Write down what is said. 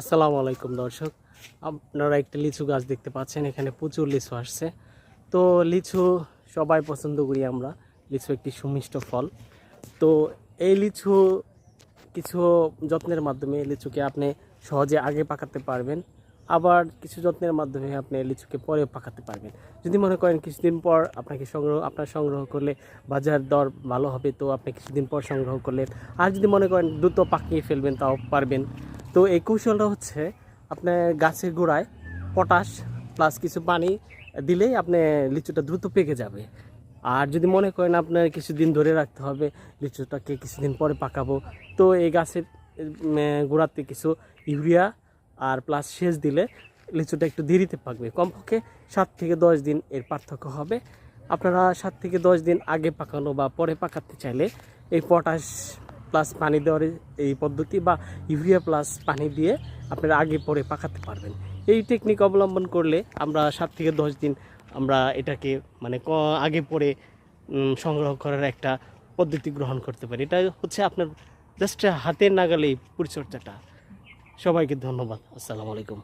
আসসালামু আলাইকুম দর্শক। আপনারা একটা লিচু গাছ দেখতে পাচ্ছেন, এখানে প্রচুর লিচু আসছে। তো লিচু সবাই পছন্দ করি আমরা। লিচু একটি সুমিষ্ট ফল। তো এই লিচু কিছু যত্নের মাধ্যমে লিচুকে আপনি সহজে আগে পাকাতে পারবেন, আবার কিছু যত্নের মাধ্যমে আপনি লিচুকে পরে পাকাতে পারবেন। যদি মনে করেন কিছুদিন পর আপনাকে সংগ্রহ, আপনার সংগ্রহ করলে বাজার দর ভালো হবে, তো আপনি কিছুদিন পর সংগ্রহ করলেন। আর যদি মনে করেন দ্রুত পাকিয়ে ফেলবেন, তাও পারবেন। তো এই কৌশলটা হচ্ছে আপনার গাছের গোড়ায় পটাশ প্লাস কিছু পানি দিলেই আপনি লিচুটা দ্রুত পেকে যাবে। আর যদি মনে করেন আপনার কিছুদিন ধরে রাখতে হবে, লিচুটাকে কিছুদিন পরে পাকাবো, তো এই গাছের গোড়াতে কিছু ইউরিয়া আর প্লাস সেচ দিলে লিচুটা একটু দেরিতে পাকবে। কমপক্ষে সাত থেকে দশ দিন এর পার্থক্য হবে। আপনারা সাত থেকে দশ দিন আগে পাকানো বা পরে পাকাতে চাইলে এই পটাশ প্লাস পানি দেওয়ার এই পদ্ধতি বা ইউরিয়া প্লাস পানি দিয়ে আপনারা আগে পরে পাকাতে পারবেন। এই টেকনিক অবলম্বন করলে আমরা সাত থেকে দশ দিন আমরা এটাকে মানে ক- আগে পরে সংগ্রহ করার একটা পদ্ধতি গ্রহণ করতে পারি। এটা হচ্ছে আপনার জাস্ট হাতের নাগালে পরিচর্যাটা। সবাইকে ধন্যবাদ। আসসালামু আলাইকুম।